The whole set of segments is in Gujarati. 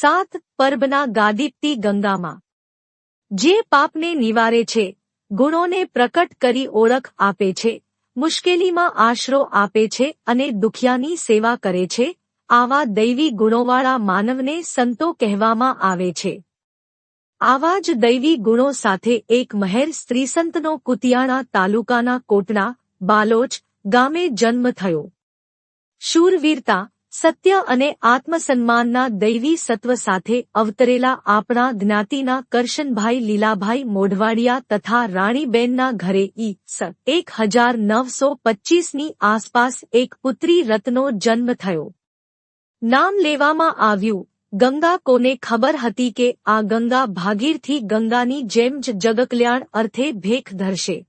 સાત પર્બના ગાદીપતી ગંગામાં. જે પાપને નિવારે છે, ગુણોને પ્રકટ કરી ઓળખ આપે છે, મુશ્કેલીમાં આશરો આપે છે અને દુખિયાની સેવા કરે છે, આવા દૈવી ગુણોવાળા માનવને સંતો કહેવામાં આવે છે. આવા જ દૈવી ગુણો સાથે એક મહેર સ્ત્રીસંતનો કુતિયાણા તાલુકાના કોટડા બાલોચ ગામે જન્મ થયો. શૂરવીરતા સત્ય અને આત્મસન્માનના દૈવી સત્વ સાથે અવતરેલા આપણા જ્ઞાતિના કરશનભાઈ લીલાભાઈ મોઢવાડિયા તથા રાણીબેનના ઘરે ઈ સ એક હજાર નવસો પચ્ચીસની આસપાસ એક પુત્રી રત્નો જન્મ થયો. નામ લેવામાં આવ્યું. ગંગા કોને ખબર હતી કે આ ગંગા ભાગીરથી ગંગાની જેમ જ જગકલ્યાણ અર્થે ભેખ ધરશે.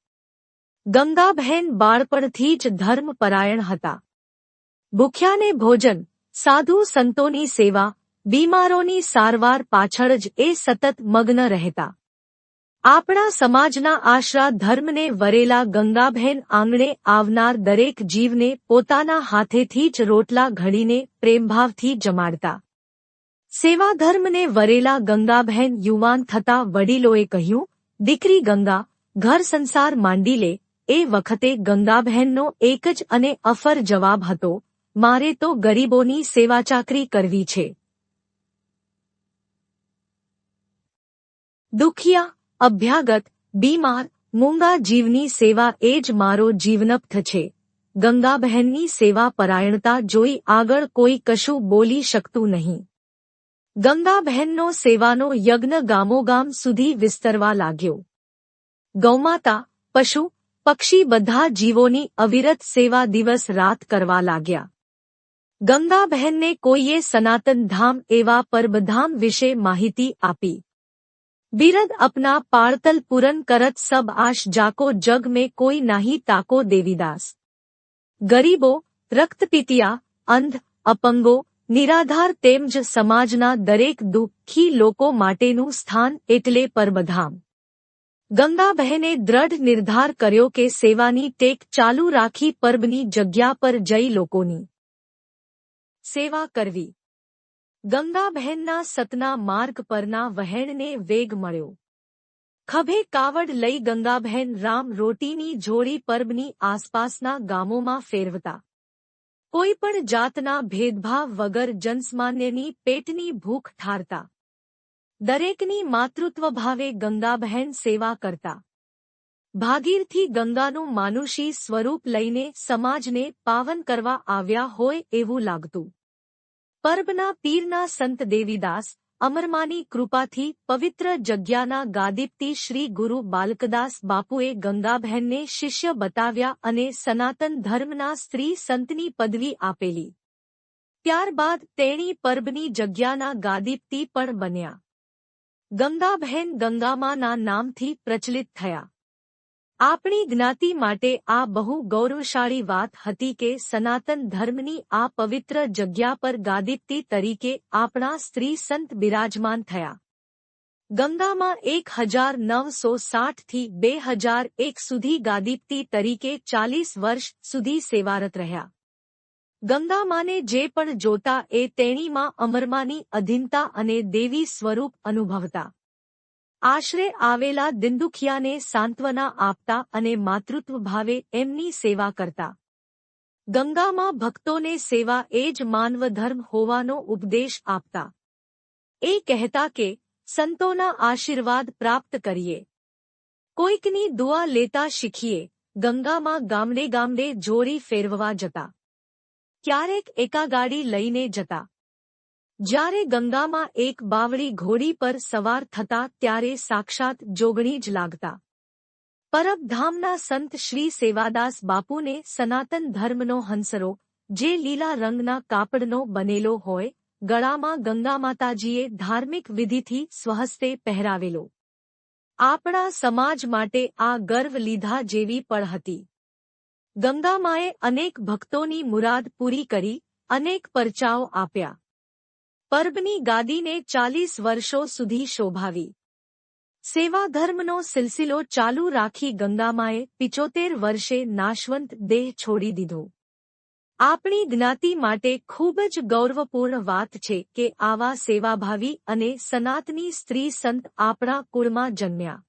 ગંગાબહેન બાળપણથી જ ધર્મપરાયણ હતા. ભૂખ્યાને ભોજન, સાધુ સંતોની સેવા, બીમારોની સારવાર પાછળ જ એ સતત મગ્ન રહેતા. આપણા સમાજના આશરા ધર્મને વરેલા ગંગાબહેન આંગણે આવનાર દરેક જીવને પોતાના હાથેથી જ રોટલા ઘડીને પ્રેમભાવથી જમાડતા. સેવા ધર્મને વરેલા ગંગાબહેન યુવાન થતા વડીલોએ કહ્યું, દીકરી ગંગા, ઘર સંસાર માંડી લે. એ વખતે ગંગાબહેનનો એક જ અને અફર જવાબ હતો મારે તો ગરીબોની સેવા ચાકરી કરવી છે. દુખિયા, અભ્યાગત, બીમાર, મૂંગા જીવની સેવા એ જ મારો જીવનપ્થ છે. ગંગાબહેનની સેવા પરાયણતા જોઈ આગળ કોઈ કશું બોલી શકતું નહીં. ગંગાબહેનનો સેવાનો યજ્ઞ ગામોગામ સુધી વિસ્તરવા લાગ્યો. ગૌમાતા, પશુ, પક્ષી બધા જીવોની અવિરત સેવા દિવસ રાત કરવા લાગ્યા. ગંગાબહેનને કોઈએ સનાતન ધામ એવા પરબધામ વિશે માહિતી આપી બિરદ અપના પાળતલ પૂરન કરત સબ આશ જાકો જગ મેં કોઈ નાહી તાકો દેવીદાસ ગરીબો રક્તપીતિયા અંધ અપંગો નિરાધાર તેમજ સમાજના દરેક દુઃખી લોકો માટેનું સ્થાન એટલે પરબધામ ગંગાબહેને દ્રઢ નિર્ધાર કર્યો કે સેવાની ટેક ચાલુ રાખી પર્બની જગ્યા પર જઈ લોકોની સેવા કરવી. ગંગાબહેનના સતના માર્ગ પરના વહેણને વેગ મળ્યો. ખભે કાવડ લઈ ગંગાબહેન રામ રોટીની જોડી પર્બની આસપાસના ગામોમાં ફેરવતા. કોઈ પણ જાતના ભેદભાવ વગર જનસામાન્યની પેટની ભૂખ ઠારતા. દરેકની માતૃત્વ ભાવે ગંગાબહેન સેવા કરતા. ભાગીરથી ગંગાનું માનુષી સ્વરૂપ લઈને સમાજને પાવન કરવા આવ્યા હોય એવું લાગતું. પર્બના પીરના સંત દેવીદાસ અમરમાની કૃપાથી પવિત્ર જગ્યાના ગાદીપતી શ્રી ગુરુ બાલકદાસ બાપુએ ગંગાબહેનને શિષ્ય બતાવ્યા અને સનાતન ધર્મના સ્ત્રી સંતની પદવી આપેલી. ત્યારબાદ તેણી પર્બની જગ્યાના ગાદીપતી પણ બન્યા. ગંગાબહેન ગંગામાના નામથી પ્રચલિત થયા. આપણી જ્ઞાતિ માટે આ બહુ ગૌરવશાળી વાત હતી કે સનાતન ધર્મની આ પવિત્ર જગ્યા પર ગાદીપ્તી તરીકે આપણા સ્ત્રી સંત બિરાજમાન થયા. ગંગામાં એક હજાર નવસો સાઠથી બે હજાર એક સુધી ગાદીપ્તી તરીકે ચાલીસ વર્ષ સુધી સેવારત રહ્યા. ગંગામાને જે પણ જોતા એ તેણીમાં અમરમાની અધીનતા અને દેવી સ્વરૂપ અનુભવતા. આશરે આવેલા દિંદુખિયાને સાંત્વના આપતા અને માતૃત્વ ભાવે એમની સેવા કરતા. ગંગામાં ભક્તોને સેવા એ જ માનવધર્મ હોવાનો ઉપદેશ આપતા. એ કહેતા કે, સંતોના આશીર્વાદ પ્રાપ્ત કરીએ. કોઈકની દુઆ લેતા શીખીએ, ગંગામાં ગામડે ગામડે જોડી ફેરવવા જતા. ક્યારેક એકા ગાડી લઈને જતા. જ્યારે ગંગામાં એક બાવળી ઘોડી પર સવાર થતા ત્યારે સાક્ષાત જોગણી જ લાગતા. પરબધામના સંત શ્રી સેવાદાસ બાપુને સનાતન ધર્મનો હંસરો, જે લીલા રંગના કાપડનો બનેલો હોય, ગળામાં ગંગા માતાજીએ ધાર્મિક વિધિથી સ્વહસ્તે પહેરાવેલો. આપણા સમાજ માટે આ ગર્વ લીધા જેવી પળ હતી. ગંગામાએ અનેક ભક્તોની મુરાદ પૂરી કરી, અનેક પરચાઓ આપ્યા. પર્બની ગાદીને ચાલીસ વર્ષો સુધી શોભાવી. સેવા ધર્મનો સિલસિલો ચાલુ રાખી ગંગામાએ પિચોતેર વર્ષે નાશવંત દેહ છોડી દીધો. આપણી જ્ઞાતિ માટે ખૂબ જ ગૌરવપૂર્ણ વાત છે કે આવા સેવાભાવી અને સનાતની સ્ત્રી સંત આપણા કુળમાં જન્મ્યા.